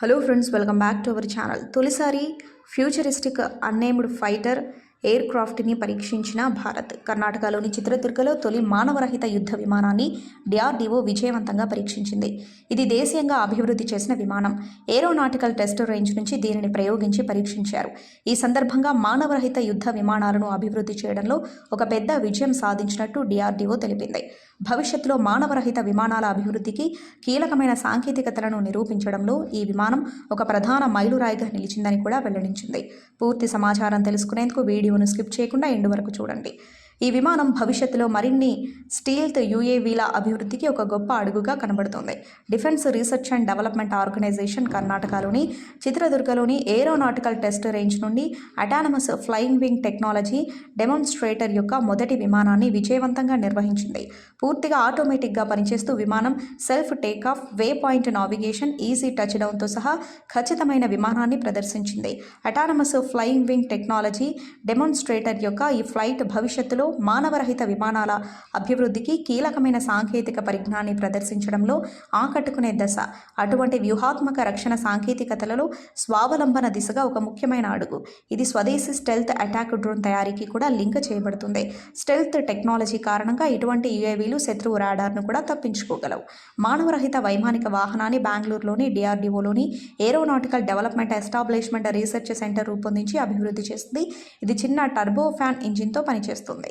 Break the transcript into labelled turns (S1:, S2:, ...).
S1: Hello friends welcome back to our channel తొలిసారి futuristic unnamed fighter air క్రాఫ్ట్ని పరీక్షించిన భారత్. కర్ణాటకలోని చిత్రదుర్గలో తొలి మానవరహిత యుద్ధ విమానాన్ని డిఆర్డీఓ విజయవంతంగా పరీక్షించింది. ఇది దేశీయంగా అభివృద్ధి చేసిన విమానం. ఏరోనాటికల్ టెస్ట్ రేంజ్ నుంచి దీనిని ప్రయోగించి పరీక్షించారు. ఈ సందర్భంగా మానవరహిత యుద్ధ విమానాలను అభివృద్ధి చేయడంలో ఒక పెద్ద విజయం సాధించినట్టు డిఆర్డీఓ తెలిపింది. భవిష్యత్తులో మానవరహిత విమానాల అభివృద్ధికి కీలకమైన సాంకేతికతలను నిరూపించడంలో ఈ విమానం ఒక ప్రధాన మైలురాయిగా నిలిచిందని కూడా వెల్లడించింది. పూర్తి సమాచారం తెలుసుకునేందుకు వీడియోను స్కిప్ చేయకుండా ఎండు వరకు చూడండి. ఈ విమానం భవిష్యత్తులో మరిన్ని స్టీల్త్ యుఏవీల అభివృద్ధికి ఒక గొప్ప అడుగుగా కనబడుతోంది. Defence research and development organisation కర్ణాటకలోని చిత్రదుర్గలోని ఏరోనాటికల్ టెస్ట్ రేంజ్ నుండి autonomous flying wing technology demonstrator యొక్క మొదటి విమానాన్ని విజయవంతంగా నిర్వహించింది. పూర్తిగా ఆటోమేటిక్గా పనిచేస్తూ విమానం self takeoff waypoint navigation easy touch డౌన్తో సహా ఖచ్చితమైన విమానాన్ని ప్రదర్శించింది. Autonomous flying wing technology demonstrator యొక్క ఈ ఫ్లైట్ భవిష్యత్తులో మానవరహిత విమానాల అభివృద్ధికి కీలకమైన సాంకేతిక పరిజ్ఞాన్ని ప్రదర్శించడంలో ఆకట్టుకునే దశ. అటువంటి వ్యూహాత్మక రక్షణ సాంకేతికతలలో స్వావలంబన దిశగా ఒక ముఖ్యమైన అడుగు. ఇది స్వదేశీ స్టెల్త్ అటాక్ డ్రోన్ తయారీకి కూడా లింక్ చేయబడుతుంది. స్టెల్త్ టెక్నాలజీ కారణంగా ఇటువంటి యుఏవీలు శత్రువు రాడార్ను కూడా తప్పించుకోగలవు. మానవరహిత వైమానిక వాహనాన్ని బెంగళూరులోని డిఆర్డీఓలోని aeronautical development establishment research centre రూపొందించి అభివృద్ధి చేస్తుంది. ఇది చిన్న టర్బో ఫ్యాన్ ఇంజిన్తో పనిచేస్తుంది.